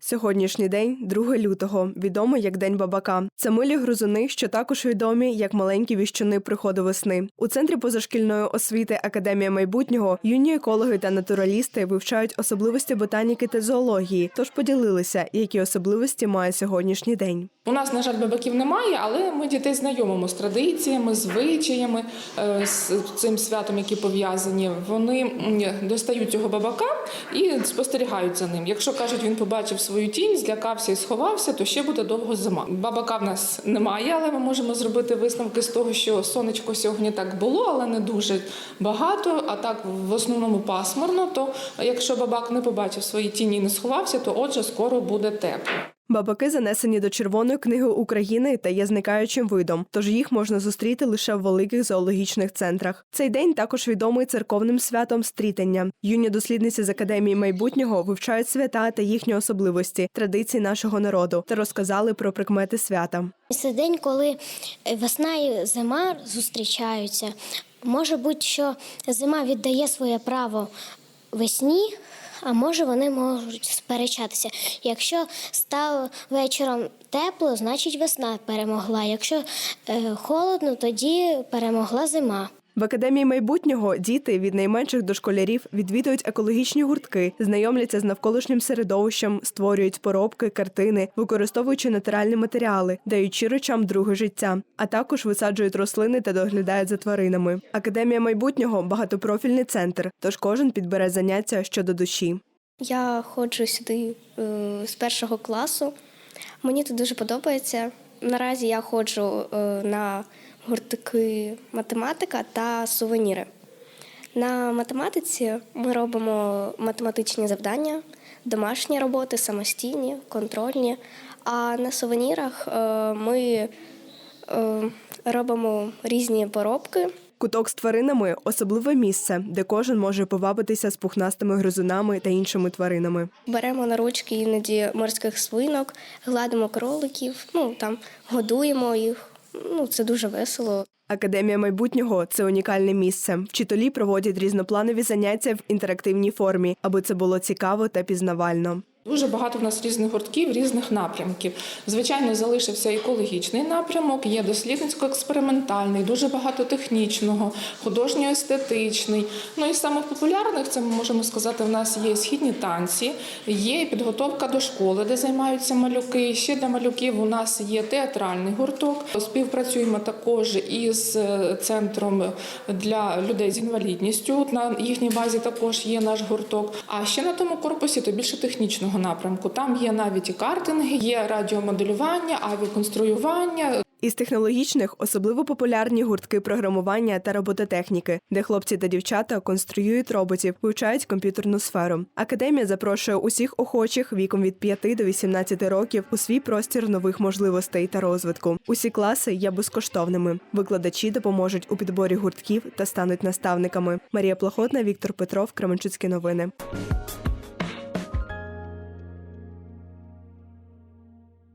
Сьогоднішній день 2 лютого, відомий як День бабака. Це милі грузуни, що також відомі як маленькі віщуни приходу весни. У центрі позашкільної освіти Академія майбутнього юні екологи та натуралісти вивчають особливості ботаніки та зоології, тож поділилися, які особливості має сьогоднішній день. У нас, на жаль, бабаків немає, але ми дітей знайомимо з традиціями, звичаями, е, з цим святом, які пов'язані. Вони достають цього бабака і спостерігають за ним. Якщо кажуть, він побачив свою тінь, злякався і сховався, то ще буде довго зима. Бабака в нас немає, але ми можемо зробити висновки з того, що сонечко сьогодні так було, але не дуже багато. А так в основному пасмурно. То якщо бабак не побачив свої тіні і не сховався, то отже скоро буде тепло. Бабаки занесені до Червоної книги України та є зникаючим видом, тож їх можна зустріти лише в великих зоологічних центрах. Цей день також відомий церковним святом стрітення. Юні дослідниці з академії майбутнього вивчають свята та їхні особливості, традиції нашого народу та розказали про прикмети свята. Це день, коли весна і зима зустрічаються. Може бути, що зима віддає своє право весні, а може вони можуть сперечатися. Якщо стало вечором тепло, значить весна перемогла. Якщо е, холодно, тоді перемогла зима. В академії майбутнього діти від найменших до школярів відвідують екологічні гуртки, знайомляться з навколишнім середовищем, створюють поробки, картини, використовуючи натуральні матеріали, даючи речам друге життя, а також висаджують рослини та доглядають за тваринами. Академія майбутнього багатопрофільний центр, тож кожен підбере заняття щодо душі. Я ходжу сюди е, з першого класу. Мені тут дуже подобається. Наразі я ходжу е, на гуртки математика та сувеніри. На математиці ми робимо математичні завдання, домашні роботи, самостійні, контрольні. А на сувенірах е, ми е, робимо різні поробки. Куток з тваринами особливе місце, де кожен може повабитися з пухнастими гризунами та іншими тваринами. Беремо на ручки іноді морських свинок, гладимо кроликів, ну там годуємо їх. Ну це дуже весело. Академія майбутнього це унікальне місце. Вчителі проводять різнопланові заняття в інтерактивній формі, аби це було цікаво та пізнавально. Дуже багато в нас різних гуртків, різних напрямків. Звичайно, залишився екологічний напрямок, є дослідницько-експериментальний, дуже багато технічного, художньо-естетичний. Ну і самих популярних це ми можемо сказати, в нас є східні танці, є підготовка до школи, де займаються малюки. Ще для малюків у нас є театральний гурток. Співпрацюємо також із е, центром для людей з інвалідністю. На їхній базі також є наш гурток. А ще на тому корпусі то більше технічного напрямку. Там є навіть і картинги, є радіомоделювання, авіаконструювання. Із технологічних особливо популярні гуртки програмування та робототехніки, де хлопці та дівчата конструюють роботів, вивчають комп'ютерну сферу. Академія запрошує усіх охочих віком від 5 до 18 років у свій простір нових можливостей та розвитку. Усі класи є безкоштовними. Викладачі допоможуть у підборі гуртків та стануть наставниками. Марія Плохотна, Віктор Петров, Кременчуцькі новини.